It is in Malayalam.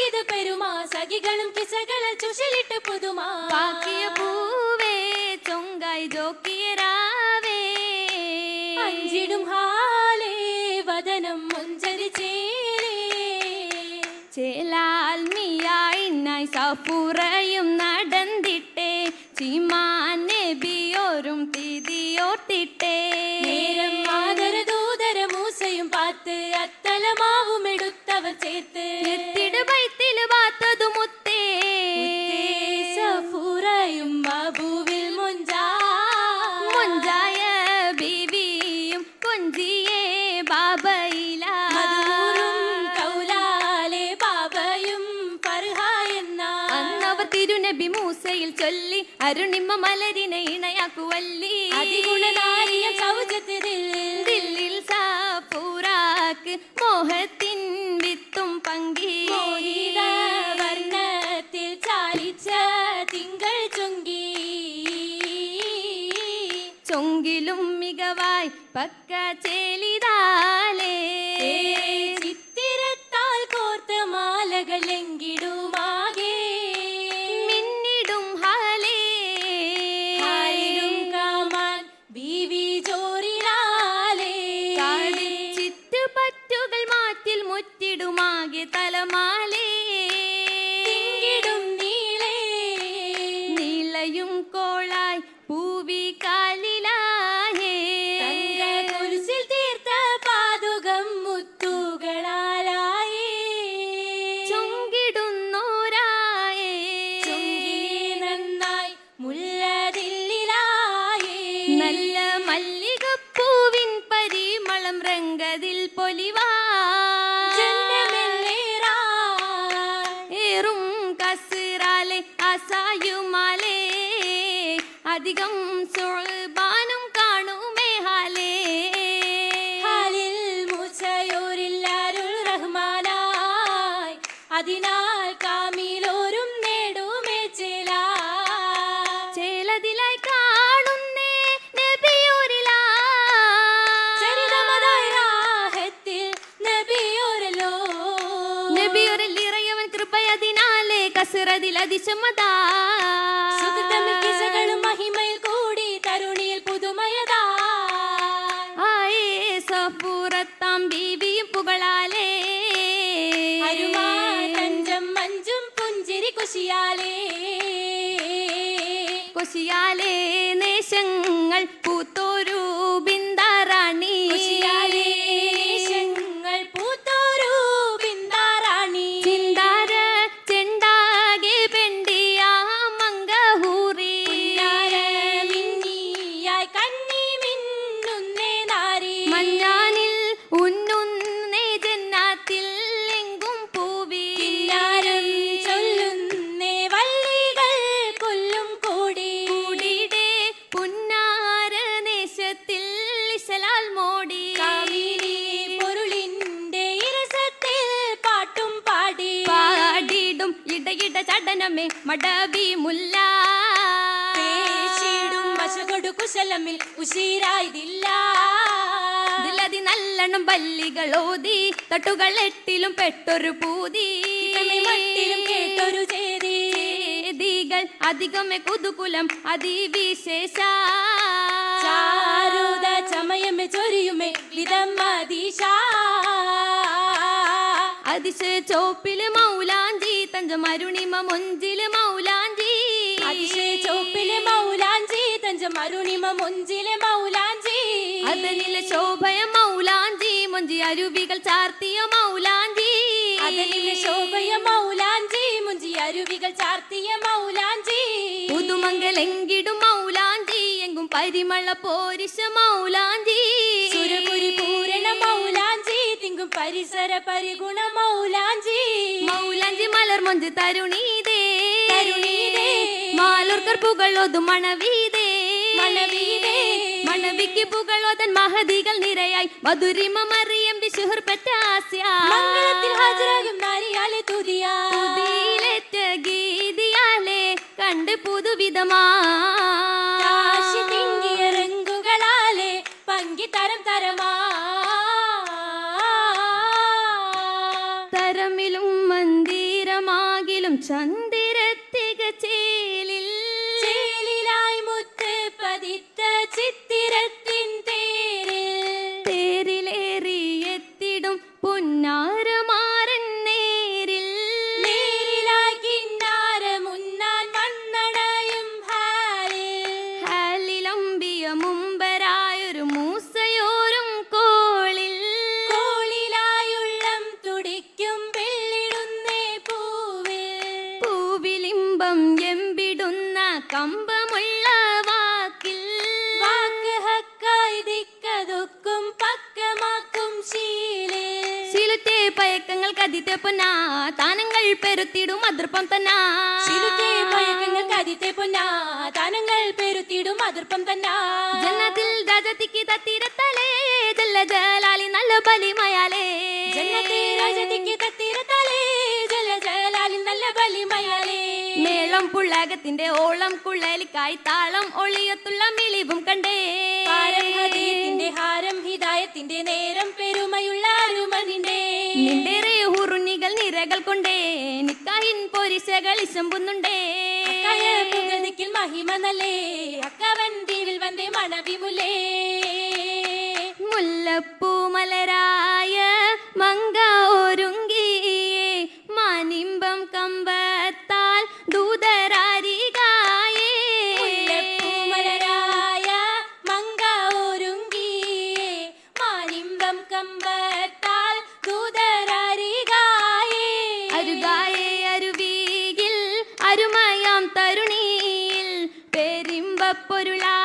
പറ്റിയത് പെരുമാ. സഖികളും കിസകള ചുഷിലിട്ട് പുതുമാ. പാക്കിയ പൂവേ ചൊങ്കായി ജോക്കിയ രാവേ. അഞ്ചിടും ഹാലേ വദനം മുഞ്ചരി ചേരേ. ചേലാൽ മിയായിന്നായി സഫുറയും നടന്നിട്ടേ ചിമാൻ ചൊല്ലി അരുണിമ മലരിനെ ഇണയാക്കുവല്ലി. അതിഗുണനാരിയം സൗജത്തിൽ ദില്ലിൽ സാപ്പൂറാക്ക് മോഹത്തിൻ വിത്തും പങ്കി. വർണത്തിൽ ചാലിച്ച തിങ്കൾ ചൊങ്കി. ചൊങ്കിലും മികവായി പക്ക ചേലിതാലേ. ചിത്തിരത്താൽ കോർത്ത് മാലകൾ കോളായി പൂവി കാലിലായേ. കുരിശിൽ തീർത്ത പാതുകം മുത്തുകളാലായേ. ചൊങ്കിടുന്നോരായേ. നന്നായി മുല്ലതില്ലിലായേ. നല്ല മല്ലികപ്പൂവിൻ പരിമളം രംഗതിൽ പൊലിവാ. ഏറും കസിറാലെ അസായുമാലേ അധികം സുൽബാനും കാണുമേ ഹാലേ. ഹാലിൽ മുച്ചയോരില്ലാരുൾ റഹ്മാനായി അതിനാൽ കാമിലോരും നേടുമേ ചേല. ചേലതിലായി കാണുന്നേ നബിയൂരിലാ. ചരിതമതായി രാഹത്തിൽ നബിയോരലോ നബിയൂരിൽ ഇറയവൻ കൃപയതിനാലേ കസിറതിൽ അതിശമതാ. കിസകളും കുശിയാലേ കുശിയാലേ നേശങ്ങൾ ചടനമേ മടവി മുല്ല. പേശിടും വശകൊടു കുശലമിൽ ഉശീരായതില്ല. ഇതിലതി നല്ലണം ബല്ലികൾ ഓതി തട്ടുകൾ എട്ടിലും പെട്ടൊരു പൂതി. മട്ടിലും കേട്ടൊരു ചേരി ചേതികൾ അധികമേ കുതുകുലം അതിവിശേഷ. ചാരുത ചമയമേ ചൊരിയുമേ വിധം അതിശ. ചോപ്പിൽ മൗലാഞ്ചി തഞ്ച മരുണിമ മൊഞ്ചിൽ മൗലാഞ്ചി. അതിശയ ചോപ്പിൽ മൗലാഞ്ചി തഞ്ച മരുണിമ മൊഞ്ചിൽ മൗലാഞ്ചി. അതനില ശോഭയ മൗലാഞ്ചി മൊഞ്ചി അരുവികൾ ചാർത്തിയ മൗലാഞ്ചി. അതനില ശോഭയ മൗലാഞ്ചി മുഞ്ചി അരുവികൾ ചാർത്തിയ മൗലാഞ്ചി. പുതുമംഗലെങ്കിടും മൗലാഞ്ചി എങ്കും പരിമള പോരിശ മൗലാഞ്ചി. സുരപുരി പൂരണ മൗലാഞ്ചി തിങ്കും പരിസര പരിഗുണ മൗലാഞ്ചി. മൗലാഞ്ചി മലർ മൊഞ്ച് തരുണീതേ. തരുണീതേ. മാലൂർക്കർ പുകളോതും മണവീതേ. മണവീതേ. മണവിക്ക് പുകളോതൻ മഹതികൾ നിരയായി. മധുരിമ മറിയം വിശുഹർ പെറ്റ ആസ്യ. മംഗളത്തിൽ ഹാജരാകും നാരിയാലെ തുതിയാ. പുതിയിലേറ്റ ഗീതിയാലേ കണ്ട് പുതുവിധമാ. trần കമ്പമുള്ള വാക്കിൽ വാക്ക് ഹക്കായി ദിക്കതൊക്കും പക്കമാക്കും ശീലേ. ശീലത്തെ പയക്കങ്ങൾ കതിത്തെ പൊന്നാ താനങ്ങൾ പെരുത്തിടും അതിർപ്പം തന്നാ. ശിലുത്തെ പയക്കങ്ങൾ കതിത്തെ പൊന്നാ താനങ്ങൾ പെരുത്തിടും അതിർപ്പം തന്നാ. ജന്നത്തിൽ രാജത്തിക്ക് തത്തിരത്തലേ ജല്ല ജലാലി നല്ല ബലിമയാലേ. ജന്നത്തിൽ രാജത്തിക്ക് തത്തിരത്തലേ ജല ജലാലി നല്ല ബലിമയാലേ. മേളം പുള്ളകത്തിന്റെ ഓളം കുള്ളലിക്കായി താളം ഒളിയത്തുള്ള മിളിവും കണ്ടേ. ഹാരം ഹിതായത്തിന്റെ നേരം പെരുമയുള്ള അരുമനിന്റെ നിന്റെ ഹുറുണികൾ നിരകൾ കൊണ്ടേ നിക്കാഹിൻ പൊരിശകൾ ഇശമ്പുന്നുണ്ടേ. നിക്കിൽ മഹിമ നല്ലേ അക്കവൻ തീവിൽ വന്നേ മണവിമുലേ. മുല്ലപ്പൂ பொருளா